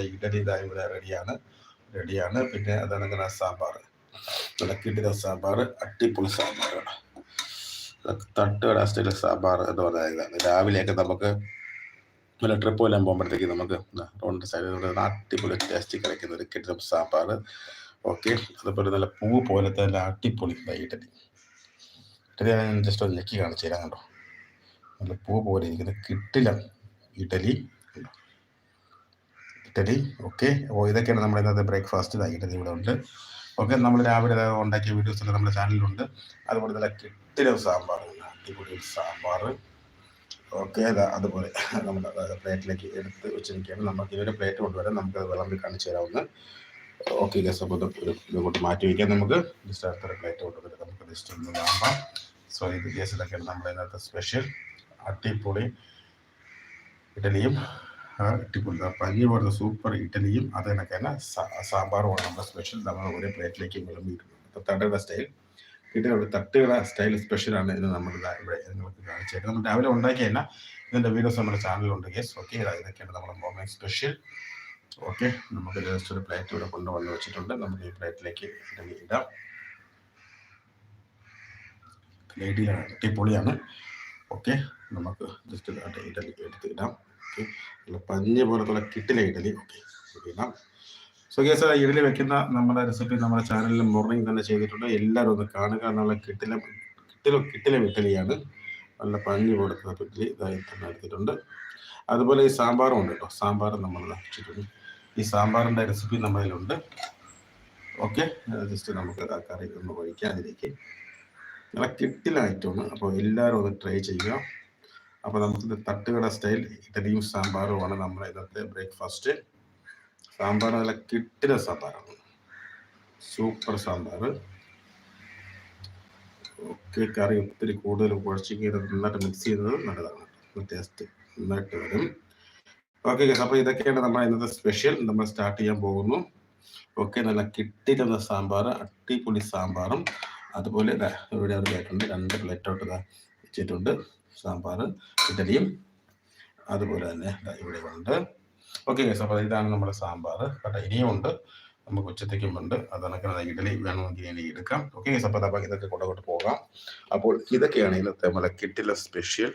ഇഡലി ഇതാ ഇവിടെ റെഡിയാണ്. റെഡിയാണ്. പിന്നെ അതാണ് സാമ്പാർ കിട്ടിയ സാമ്പാർ അട്ടിപ്പൊളി സാമ്പാറാണ്. തട്ടുകട സ്റ്റൈൽ സാമ്പാർ എന്ന് പറഞ്ഞാൽ ഇതാണ്. രാവിലെയൊക്കെ നമുക്ക് നല്ല ട്രിപ്പ് എല്ലാം പോകുമ്പോഴത്തേക്ക് നമുക്ക് റോഡിന്റെ സൈഡിൽ അടിപൊളി ടേസ്റ്റി കളിക്കുന്ന ഒരു കിട്ടുന്ന സാമ്പാർ ഓക്കെ അതുപോലെ നല്ല പൂ പോലത്തെ നല്ല അടിപൊളി ഇഡലി ഇഡലി ഞാൻ ജസ്റ്റ് ഒന്ന് ഞെക്കി കാണിച്ചു തരാം കണ്ടോ. നല്ല പൂ പോലെ ഇരിക്കുന്ന. കിട്ടില്ല. ഇഡലി. ഇഡലി ഓക്കെ അപ്പോൾ ഇതൊക്കെയാണ് നമ്മുടെ ഇന്നത്തെ ബ്രേക്ക്ഫാസ്റ്റ് ഇതായിട്ട് ഇവിടെ ഉണ്ട്. ഓക്കെ നമ്മൾ രാവിലെ ഉണ്ടാക്കിയ വീഡിയോസ് നമ്മുടെ ചാനലിലുണ്ട് അതുപോലെ തന്നെ കിട്ടിലെ സാമ്പാർ അടിപൊളി സാമ്പാർ. ഓക്കെ അതാ അതുപോലെ നമ്മൾ പ്ലേറ്റിലേക്ക് എടുത്ത് വെച്ചിരിക്കുകയാണ്. നമുക്ക് ഇതൊരു പ്ലേറ്റ് കൊണ്ടുവരാം. നമുക്ക് വിളമ്പി കാണിച്ചു തരാവുന്ന. ഓക്കെ ഗസ് അപ്പോൾ ഇതുകൊണ്ട് മാറ്റി വയ്ക്കാം നമുക്ക്. ജസ്റ്റ് അടുത്തൊരു പ്ലേറ്റ് കൊണ്ടുവരാം നമുക്ക് ജസ്റ്റ് ഒന്ന് കാണാം സോ ഇത് ഗസ് ഇതൊക്കെയാണ് നമ്മുടെ ഇന്നത്തെ സ്പെഷ്യൽ അടിപൊളി ഇഡലിയും അടിപൊളി പഞ്ഞി പോലത്തെ സൂപ്പർ ഇഡലിയും അത് കണക്ക് തന്നെ സാമ്പാറുമാണ് നമ്മുടെ സ്പെഷ്യൽ നമ്മൾ ഒരേ പ്ലേറ്റിലേക്ക് വിളമ്പിയിട്ടുണ്ട്. തട്ടുകട സ്റ്റൈൽ ഇഡലി തട്ടുകട സ്റ്റൈൽ സ്പെഷ്യലാണ് ഇത് നമ്മൾ ഇവിടെ നിങ്ങൾക്ക് കാണിച്ചേക്കുന്നത് നമ്മൾ രാവിലെ ഉണ്ടാക്കിയ തന്നെ ഇതിന്റെ വീഡിയോസ് നമ്മുടെ ചാനലിലുണ്ട് ഗേസ് ഓക്കെ ഇതൊക്കെയാണ് നമ്മുടെ മോർണിംഗ് സ്പെഷ്യൽ ഓക്കെ നമുക്ക് ജസ്റ്റ് ഒരു പ്ലേറ്റ് ഇവിടെ കൊണ്ടുവന്ന് വെച്ചിട്ടുണ്ട്. നമുക്ക് ഈ പ്ലേറ്റിലേക്ക് ഇഡലി ഇടാം. ലേഡിയാണ് അടിപൊളിയാണ്. ഓക്കെ നമുക്ക് ജസ്റ്റ് ഇഡലി എടുത്ത് ഇടാം. ഓക്കെ പഞ്ഞ് പോലത്തുള്ള കിട്ടിലെ ഇഡലി. ഓക്കെ ഇടാം സോ കേസ് ഇഡലി വെക്കുന്ന നമ്മുടെ റെസിപ്പി നമ്മുടെ ചാനലിൽ മോർണിംഗ് തന്നെ ചെയ്തിട്ടുണ്ട്. എല്ലാവരും ഒന്ന് കാണുക എന്നുള്ള കിട്ടിലെ കിട്ടിലും കിട്ടിലെ ഇഡലിയാണ് നല്ല പഞ്ഞ് കൊടുക്കുന്ന ഇഡലി ഇതായി തന്നെ എടുത്തിട്ടുണ്ട്. അതുപോലെ ഈ സാമ്പാറും ഉണ്ട് കേട്ടോ. സാമ്പാർ നമ്മൾ വെച്ചിട്ടുണ്ട്. ഈ സാമ്പാറിന്റെ റെസിപ്പി നമ്മളിലുണ്ട്. ഓക്കെ ജസ്റ്റ് നമുക്ക് ആ കറി ഒന്ന് ഒഴിക്കാതിരിക്കും നല്ല കിട്ടില ഐറ്റമാണ് അപ്പോൾ എല്ലാവരും ഒന്ന് ട്രൈ ചെയ്യുക. അപ്പോൾ നമുക്ക് തട്ടുകട സ്റ്റൈൽ ഇഡലിയും സാമ്പാറുമാണ് നമ്മുടെ ഇന്നത്തെ ബ്രേക്ക്ഫാസ്റ്റ് സാമ്പാർ നല്ല കിട്ടില സാമ്പാറാണ്. സൂപ്പർ സാമ്പാർ ഓക്കെ കറി ഒത്തിരി കൂടുതൽ കുഴച്ചിട്ട് നന്നായിട്ട് മിക്സ് ചെയ്യുന്നത് നല്ലതാണ്. ടേസ്റ്റ് നന്നായിട്ട് വരും. ഓക്കെ അപ്പോൾ ഇതൊക്കെയാണ് നമ്മൾ ഇന്നത്തെ സ്പെഷ്യൽ നമ്മൾ സ്റ്റാർട്ട് ചെയ്യാൻ പോകുന്നു. ഓക്കെ നല്ല കിട്ടിയിരുന്ന സാമ്പാർ അട്ടിപൊളി സാമ്പാറും. അതുപോലെ ഇവിടെ ഒരു പ്ലേറ്റുണ്ട് രണ്ട് പ്ലേറ്റോട്ട് വെച്ചിട്ടുണ്ട്. സാമ്പാർ ഇഡലിയും അതുപോലെ തന്നെ ഇവിടെ ഉണ്ട്. ഓക്കെ ഗൈസ് അപ്പോൾ ഇതാണ് നമ്മുടെ സാമ്പാർ കേട്ടോ ഇനിയും ഉണ്ട്. നമുക്ക് ഉച്ചത്തേക്കും ഉണ്ട്. അതണക്കിന് ഇഡലി വേണമെങ്കിൽ ഇനി എടുക്കാം. ഓക്കെ ഗൈസ് അപ്പോൾ അപ്പോൾ ഇതൊക്കെ കൊണ്ടുകൊണ്ട് പോകാം. അപ്പോൾ ഇതൊക്കെയാണ് ഇന്നത്തെ നമ്മളെ കിട്ടില്ല സ്പെഷ്യൽ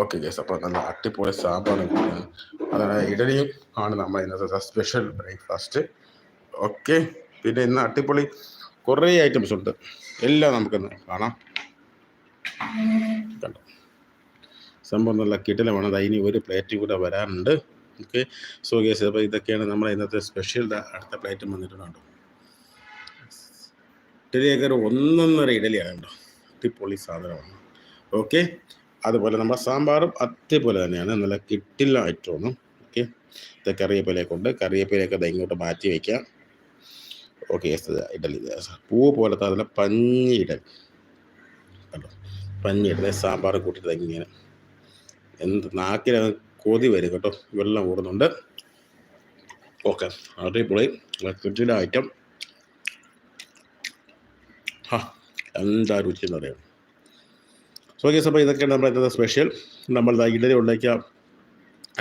ഓക്കെ ഗൈസ് അപ്പോൾ നല്ല അട്ടിപ്പൊളി സാമ്പാർ അതാണ് ഇഡലിയും ആണ് നമ്മൾ ഇന്നത്തെ സ്പെഷ്യൽ ബ്രേക്ക്ഫാസ്റ്റ് ഓക്കെ പിന്നെ ഇന്ന് അട്ടിപ്പൊളി കുറേ ഐറ്റംസ് ഉണ്ട്. എല്ലാം നമുക്കിന്ന് കാണാം. കണ്ടോ? സംഭവം നല്ല കിട്ടിലമാണ് അത് ഇനി ഒരു പ്ലേറ്റ് കൂടെ വരാനുണ്ട്. ഓക്കെ. സോ ഗേസ് അപ്പോൾ ഇതൊക്കെയാണ് നമ്മുടെ ഇന്നത്തെ സ്പെഷ്യൽ അടുത്ത പ്ലേറ്റും വന്നിട്ടുണ്ട് ഇഡലിയൊക്കെ ഒരു ഒന്നൊന്നര ഇഡലിയാണ് കേട്ടോ അടിപൊളി സാധനമാണ്. ഓക്കെ. അതുപോലെ നമ്മുടെ സാമ്പാറും അതേപോലെ തന്നെയാണ്. നല്ല കിട്ടില്ല ഐറ്റമാണ് ഓക്കെ. ഇത് കറിവേപ്പിലയൊക്കെ കറിവേപ്പിലയൊക്കെ ഇത് ഇങ്ങോട്ട് മാറ്റി വയ്ക്കാം ഓക്കെ ഇഡലി. പൂ പോലത്തെ അതിൽ പഞ്ഞി ഇഡലി. പഞ്ഞി സാമ്പാർ കൂട്ടിയിട്ട് ഇങ്ങനെ. എന്ത് നാക്കിൽ കൊതി വരും കേട്ടോ. വെള്ളം കൂടുന്നുണ്ട് ഓക്കെ അടിപൊളി. കിട്ടിയ ഐറ്റം ഹാ എന്താ രുചി എന്ന് പറയാം സോ കേസ് അപ്പോൾ ഇതൊക്കെയാണ് നമ്മുടെ ഇന്നത്തെ സ്പെഷ്യൽ നമ്മൾ ഇഡലി ഉണ്ടാക്കിയ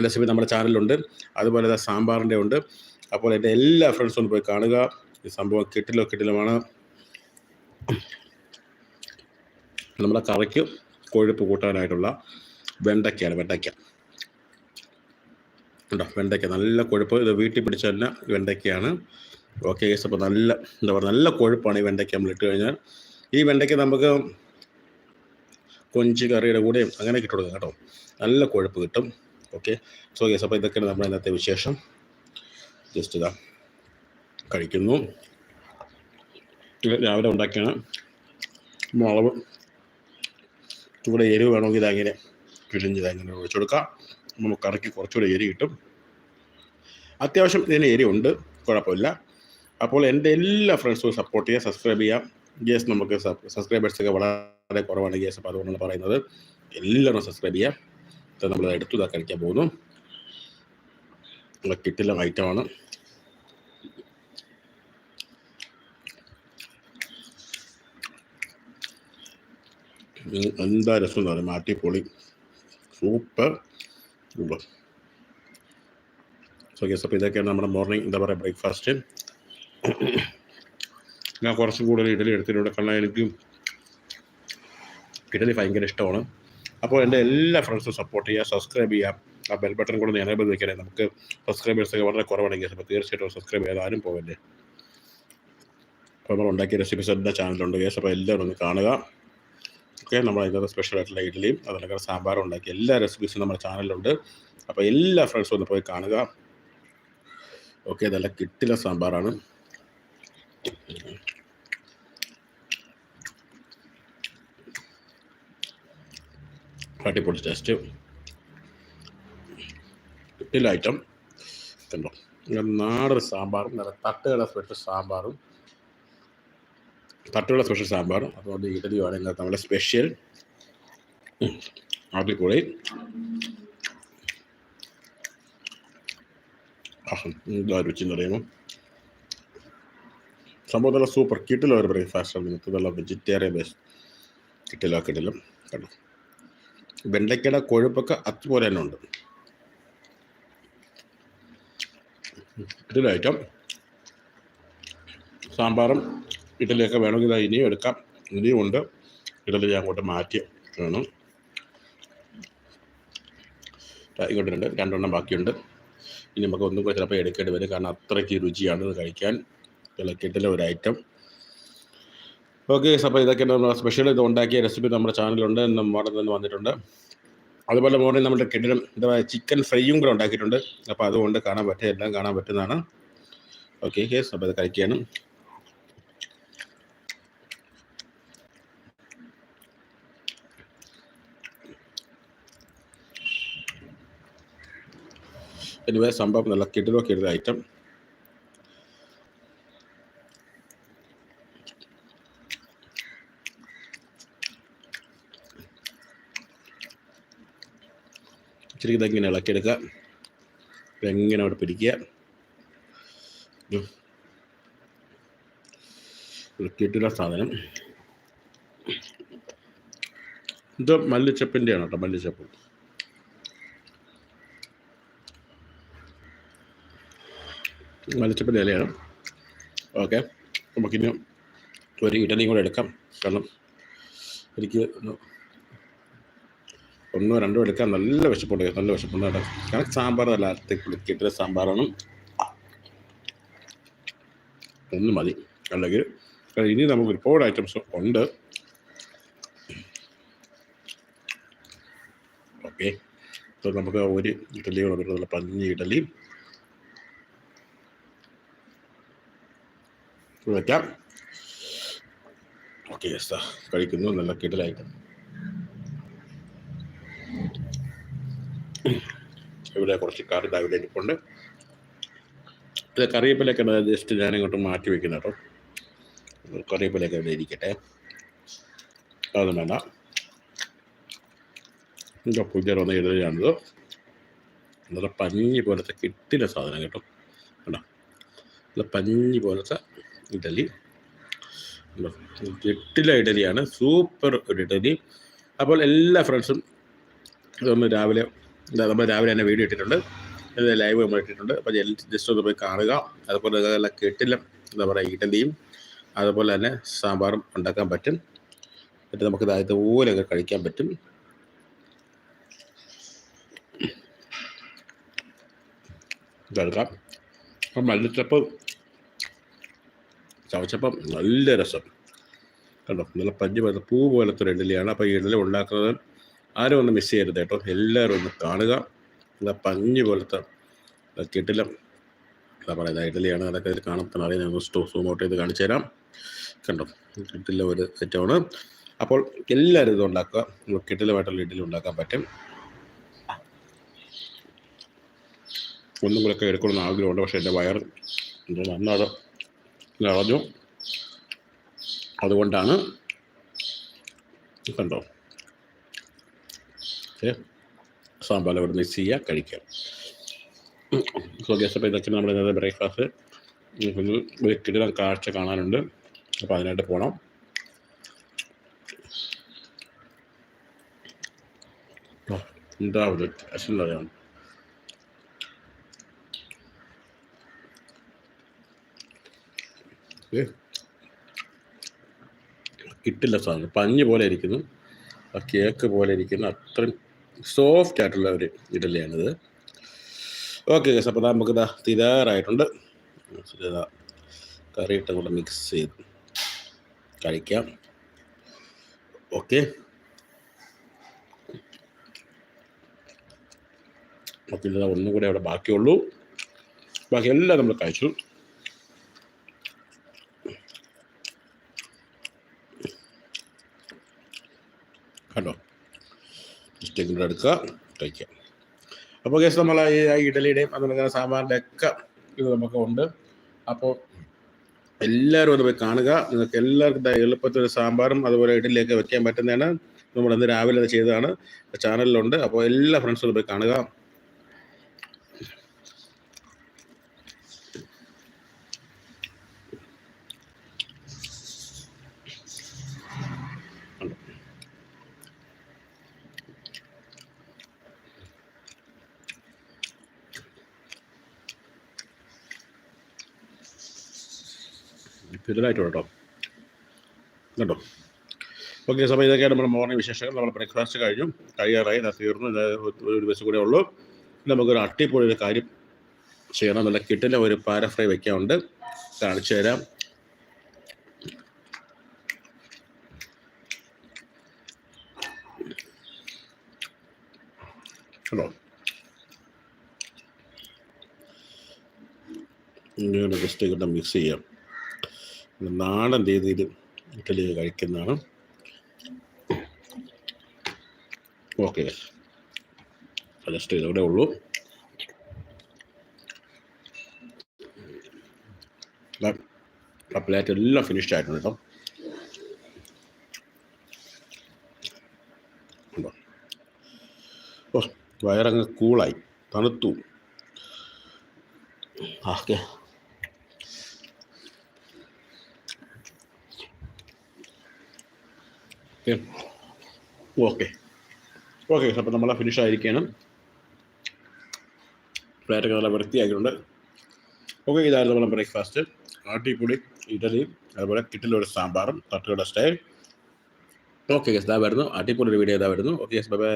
റെസിപ്പി നമ്മുടെ ചാനലിലുണ്ട് അതുപോലെ സാമ്പാറിന്റെ ഉണ്ട്. അപ്പോൾ എന്റെ എല്ലാ ഫ്രണ്ട്സും പോയി കാണുക. ഈ സംഭവം കിട്ടിലോ കിട്ടിലുമാണ്. നമ്മുടെ കറിക്ക് കൊഴുപ്പ് കൂട്ടാനായിട്ടുള്ള വെണ്ടയ്ക്കയാണ് വെണ്ടയ്ക്ക. ഉണ്ടോ വെണ്ടയ്ക്ക നല്ല കൊഴുപ്പ്. ഇത് വീട്ടിൽ പിടിച്ച തന്നെ വെണ്ടയ്ക്കയാണ്. ഓക്കെ അപ്പോൾ നല്ല എന്താ പറയുക നല്ല കൊഴുപ്പാണ് ഈ വെണ്ടയ്ക്ക നമ്മൾ ഇട്ട് കഴിഞ്ഞാൽ. ഈ വെണ്ടയ്ക്ക നമുക്ക് കൊഞ്ച് കറിയുടെ കൂടെയും അങ്ങനെ കിട്ടും കേട്ടോ. നല്ല കൊഴുപ്പ് കിട്ടും. ഓക്കെ സോ കേസ് അപ്പോൾ ഇതൊക്കെയാണ് നമ്മുടെ ഇന്നത്തെ വിശേഷം. ജസ്റ്റ് ഇതാ കഴിക്കുന്നു. രാവിലെ ഉണ്ടാക്കിയാണ് മുളക് ചൂടെ എരിവ് വേണമെങ്കിൽ ഇതങ്ങനെ പിഴിഞ്ഞ് ഇതങ്ങനെ ഒഴിച്ചു കൊടുക്കാം. നമുക്ക് കറക്കി കുറച്ചുകൂടെ എരി കിട്ടും. അത്യാവശ്യം ഇതിന് എരിവുണ്ട് കുഴപ്പമില്ല. അപ്പോൾ എന്റെ എല്ലാ ഫ്രണ്ട്സും സപ്പോർട്ട് ചെയ്യുക സബ്സ്ക്രൈബ് ചെയ്യാം ഗ്യാസ് നമുക്ക് സബ്സ്ക്രൈബേഴ്സൊക്കെ വളരെ കുറവാണ് ഗ്യാസ് അപ്പോൾ അതുകൊണ്ടാണ് പറയുന്നത്. എല്ലാവരും സബ്സ്ക്രൈബ് ചെയ്യാം നമ്മൾ എടുത്തു ഇതാ കഴിക്കാൻ പോകുന്നു. കിട്ടില്ല ഐറ്റമാണ് എന്താ രസം എന്ന് പറയുമ്പോൾ അടിപൊളി. സൂപ്പർ. സോ ഗസ് അപ്പോൾ ഇതൊക്കെയാണ് നമ്മുടെ മോർണിംഗ് എന്താ പറയുക ബ്രേക്ക്ഫാസ്റ്റ് ഞാൻ കുറച്ച് കൂടുതൽ ഇഡലി എടുത്തിട്ടുണ്ട് കാരണം എനിക്ക് ഇഡലി ഭയങ്കര ഇഷ്ടമാണ്. അപ്പോൾ എന്റെ എല്ലാ ഫ്രണ്ട്സും സപ്പോർട്ട് ചെയ്യുക സബ്സ്ക്രൈബ് ചെയ്യാം ആ ബെൽ ബട്ടൺ കൂടെ എനേബിൾ വെക്കണേ. നമുക്ക് സബ്സ്ക്രൈബേഴ്സൊക്കെ വളരെ കുറവാണെങ്കിൽ അപ്പോൾ തീർച്ചയായിട്ടും സബ്സ്ക്രൈബ് ചെയ്യാതെ ആരും പോകല്ലേ അപ്പോൾ നമ്മൾ ഉണ്ടാക്കിയ റെസിപ്പീസ് എല്ലാ ചാനലുണ്ട് കേസ് അപ്പോൾ എല്ലാവരും ഒന്ന് കാണുക. ഓക്കെ നമ്മൾ അതിനകത്ത് സ്പെഷ്യൽ ആയിട്ടുള്ള ഇഡ്ഡലിയും അതിനൊക്കെ സാമ്പാറും ഉണ്ടാക്കി. എല്ലാ റെസിപ്പീസും നമ്മുടെ ചാനലിലുണ്ട് അപ്പോൾ എല്ലാ ഫ്രണ്ട്സും ഒന്ന് പോയി കാണുക. ഓക്കെ നല്ല കിട്ടില്ല സാമ്പാറാണ്. അടിപൊളി ടേസ്റ്റ് കിട്ടില്ല ഐറ്റം കണ്ടോ? നാടൊരു സാമ്പാറും നല്ല തട്ടുകട സ്പെഷ്യൽ സാമ്പാറും. തട്ടുകട സ്പെഷ്യൽ സാമ്പാറും അതുകൊണ്ട് ഇഡലിയുമാണ് ഇന്നത്തെ നമ്മുടെ സ്പെഷ്യൽ. എന്താ രുചി എന്ന് പറയുമ്പോൾ സംഭവം നല്ല സൂപ്പർ. കിട്ടില്ല ഒരു ബ്രേക്ക്ഫാസ്റ്റ് നിങ്ങൾക്ക് നല്ല വെജിറ്റേറിയൻ ബേസ് കിട്ടില്ല കിട്ടില്ല. കണ്ടു? വെണ്ടയ്ക്കയുടെ കൊഴുപ്പൊക്കെ അതുപോലെ തന്നെ ഉണ്ട്. ഇതിലായിട്ടും സാമ്പാറും ഇഡലിയൊക്കെ വേണമെങ്കിൽ ഇനിയും എടുക്കാം. ഇനിയും ഉണ്ട്. ഇഡലി ഞാൻ അങ്ങോട്ട് മാറ്റി വേണം ഇങ്ങോട്ടുണ്ട് രണ്ടെണ്ണം ബാക്കിയുണ്ട്. ഇനി നമുക്ക് ഒന്നും കൂടെ ചിലപ്പോൾ എടുക്കേണ്ടി വരും. കാരണം അത്രയ്ക്ക് രുചിയാണ് ഇത് കഴിക്കാൻ. ഇളക്കിട്ടിലെ ഒരു ഐറ്റം ഓക്കെ അപ്പോൾ ഇതൊക്കെ നമ്മൾ സ്പെഷ്യൽ ഇത് ഉണ്ടാക്കിയ റെസിപ്പി നമ്മുടെ ചാനലുണ്ട് മോഡൽ നിന്ന് വന്നിട്ടുണ്ട്. അതുപോലെ മോർണിംഗ് നമ്മുടെ കിടിലം എന്താ ചിക്കൻ ഫ്രൈയും കൂടെ ഉണ്ടാക്കിയിട്ടുണ്ട്. അപ്പോൾ അതുകൊണ്ട് കാണാൻ പറ്റും എല്ലാം കാണാൻ പറ്റുന്നതാണ്. ഓക്കെ കേസ് അപ്പോൾ ഇത് കഴിക്കുകയാണ്. എനിവേ സംഭവം നല്ല കിടിലൊക്കെ എടുത്ത ഐറ്റം ഇച്ചിരി ഇതെങ്ങനെ ഇളക്കിയെടുക്കുക. എങ്ങനെ അവിടെ പിടിക്കുക. ഇളക്കിയിട്ടുള്ള സാധനം. ഇത് മല്ലിച്ചപ്പിന്റെയാണ് കേട്ടോ മല്ലിച്ചപ്പ്. മല്ലിച്ചപ്പിന്റെ ഇലയാണ് ഓക്കെ. നമുക്കിനി ഒരു ഇഡലിയും കൂടെ എടുക്കാം. കാരണം എനിക്ക് ഒന്ന് രണ്ടോ എടുക്കാൻ നല്ല വിശപ്പുണ്ട്. നല്ല വിശപ്പുണ്ട് കേട്ടോ. കാരണം സാമ്പാർ നല്ല അടുത്ത് അരത്തിക്കിട്ടിയ സാമ്പാറാണ്. ഒന്ന് മതി. അല്ലെങ്കിൽ ഇനി നമുക്ക് ഒരുപാട് ഐറ്റംസ് ഉണ്ട്. ഓക്കെ. നമുക്ക് ഒരു ഇഡലിയോട് പഞ്ഞി ഇഡലി വയ്ക്കാം ഓക്കെ യെസ് കഴിക്കുന്നു നല്ല കിടലായിട്ട് ഇവിടെ കുറച്ച് കറി രാവിലെ ഇരിപ്പുണ്ട് ഇത് കറിവേപ്പിലൊക്കെ ജസ്റ്റ് ഞാൻ ഇങ്ങോട്ട് മാറ്റി വെക്കുന്നു കേട്ടോ കറിവേപ്പിലൊക്കെ ഇവിടെ ഇരിക്കട്ടെ അതൊന്നും വേണ്ട എന്റെ പൂജ വന്ന ഇടലാണിത് നല്ല പഞ്ഞി പോലത്തെ കിട്ടില്ല സാധനം കേട്ടോ കേട്ടോ നല്ല പഞ്ഞി പോലത്തെ ഇഡലി. എട്ടിലെ ഇഡലിയാണ്. സൂപ്പർ ഒരു ഇഡലി. അപ്പോൾ എല്ലാ ഫ്രണ്ട്സും നമ്മൾ രാവിലെ നമ്മൾ രാവിലെ തന്നെ വീഡിയോ ഇട്ടിട്ടുണ്ട്. ലൈവ് നമ്മൾ ഇട്ടിട്ടുണ്ട്. അപ്പോൾ ജസ്റ്റ് ഒന്ന് പോയി കാണുക. അതുപോലെ നല്ല കെട്ടില്ല എന്താ പറയുക ഇഡലിയും അതുപോലെ തന്നെ സാമ്പാറും ഉണ്ടാക്കാൻ പറ്റും. എന്നിട്ട് നമുക്ക് ഇതുപോലെയൊക്കെ കഴിക്കാൻ പറ്റും. ഇതെടുക്കാം. അപ്പം മല്ലിച്ചപ്പ് ചവച്ചപ്പം നല്ല രസം. കണ്ടോ? നല്ല പഞ്ഞ് പോലത്തെ പൂ പോലത്തെ ഒരു ഇഡലിയാണ് അപ്പോൾ ഈ ഇഡലി ഉണ്ടാക്കുന്നത് ആരും ഒന്ന് മിസ് ചെയ്യരുത് കേട്ടോ. എല്ലാവരും ഒന്ന് കാണുക. നല്ല പഞ്ഞ് പോലത്തെ കിട്ടില്ല എന്താ പറയുക ഇഡലിയാണ് അതൊക്കെ ഇതിൽ കാണാൻ അറിയാം. ഞാൻ സ്റ്റോ സൂം ഔട്ട് ചെയ്ത് കാണിച്ചു തരാം. കണ്ടോ? കിട്ടില്ല ഒരു ഐറ്റമാണ് അപ്പോൾ എല്ലാവരും ഇത് ഉണ്ടാക്കുക. കിട്ടിലുമായിട്ടുള്ള ഇഡലി ഉണ്ടാക്കാൻ പറ്റും. ഒന്നും കൂടെ ഒക്കെ എടുക്കണമെന്ന് ആഗ്രഹമുണ്ട്. പക്ഷേ എന്റെ വയർ നന്നാണ്. നിറഞ്ഞു അതുകൊണ്ടാണ് കണ്ടോ? സാമ്പാർ ഇവിടെ മിക്സ് ചെയ്യുക കഴിക്കാം. സോ ഗസ്റ്റ് ഇതൊക്കെ നമ്മുടെ ഇന്നത്തെ ബ്രേക്ക്ഫാസ്റ്റ് ഒരു കിടിലം കാഴ്ച കാണാനുണ്ട്. അപ്പോൾ അതിനായിട്ട് പോകണം എന്താ ഒരു ടേസ്റ്റ് അറിയാം ഏ. കിട്ടില്ല സാധനം പഞ്ഞ് പോലെ ഇരിക്കുന്നു. ആ കേക്ക് പോലെ ഇരിക്കുന്നു. അത്രയും സോഫ്റ്റ് ആയിട്ടുള്ള ഒരു ഇഡലിയാണിത് ഓക്കെ ഗസ് അപ്പോൾ നമുക്ക് ഇതാ തിരാറായിട്ടുണ്ട്. കറി ഇട്ടും കൂടെ മിക്സ് ചെയ്ത് കഴിക്കാം. ഓക്കെ ഓക്കെ ഒന്നും കൂടെ അവിടെ ബാക്കിയുള്ളൂ. ബാക്കിയെല്ലാം നമ്മൾ കഴിച്ചു കണ്ടോ കൂടെ എടുക്കുക കഴിക്കാം അപ്പോൾ കേസ് നമ്മൾ ഇഡലിയുടെയും അതുപോലെ സാമ്പാറിന്റെ ഒക്കെ ഇത് നമുക്ക് ഉണ്ട്. അപ്പോൾ എല്ലാവരും അത് പോയി കാണുക. നിങ്ങൾക്ക് എല്ലാവർക്കും എളുപ്പത്തിൽ ഒരു സാമ്പാറും അതുപോലെ ഇഡലിയൊക്കെ വെക്കാൻ പറ്റുന്നതാണ്. നമ്മൾ ഇന്ന് രാവിലെ അത് ചെയ്തതാണ്. ചാനലിലുണ്ട്. അപ്പോൾ എല്ലാ ഫ്രണ്ട്സും പോയി കാണുക. ഇതിലായിട്ട് കേട്ടോ. കേട്ടോ ഓക്കെ സമയം ഇതൊക്കെയാണ് നമ്മുടെ മോർണിംഗ് വിശേഷങ്ങൾ. നമ്മൾ ബ്രേക്ക്ഫാസ്റ്റ് കഴിഞ്ഞു. കഴിയാറായി അത് തീർന്നു. ഒരു ദിവസം കൂടെ ഉള്ളൂ. നമുക്കൊരു അട്ടിപ്പൊളി ഒരു കാര്യം ചെയ്യണം. നല്ല കിട്ടിലെ ഒരു പാര ഫ്രൈ വെക്കാനുണ്ട്. കാണിച്ചു തരാം. ഹലോ ഇങ്ങനെ ജസ്റ്റ് കിട്ടാൻ മിക്സ് ചെയ്യാം. നാടൻ രീതിയിൽ ഇഡ്ഡലി കഴിക്കുന്നതാണ്. ഓക്കെ. ജസ്റ്റ് ഇതവിടെ ഉള്ളൂ. പ്ലേറ്റ് എല്ലാം ഫിനിഷ്ഡ് ആയിട്ടുണ്ട് കേട്ടോ? ഓ വയറങ്ങ് കൂളായി തണുത്തു. ഓക്കെ. ഓക്കെ. ഓക്കെ. അപ്പോൾ നമ്മൾ ഫിനിഷ് ആയിരിക്കുകയാണ് പ്ലേറ്റൊക്കെ നല്ല വൃത്തിയാക്കിയിട്ടുണ്ട്. ഓക്കെ ഇതായിരുന്നു നമ്മുടെ ബ്രേക്ക്ഫാസ്റ്റ്. ആട്ടിപ്പൊടി ഇഡലി അതുപോലെ കിട്ടിലൊരു സാമ്പാറും തട്ടുകട സ്റ്റൈൽ. ഓക്കെ ഗസ് ഇതാ വരുന്നു. അടിപൊളി വീഡിയോ ഇതാ വരുന്നു. Okay guess bye bye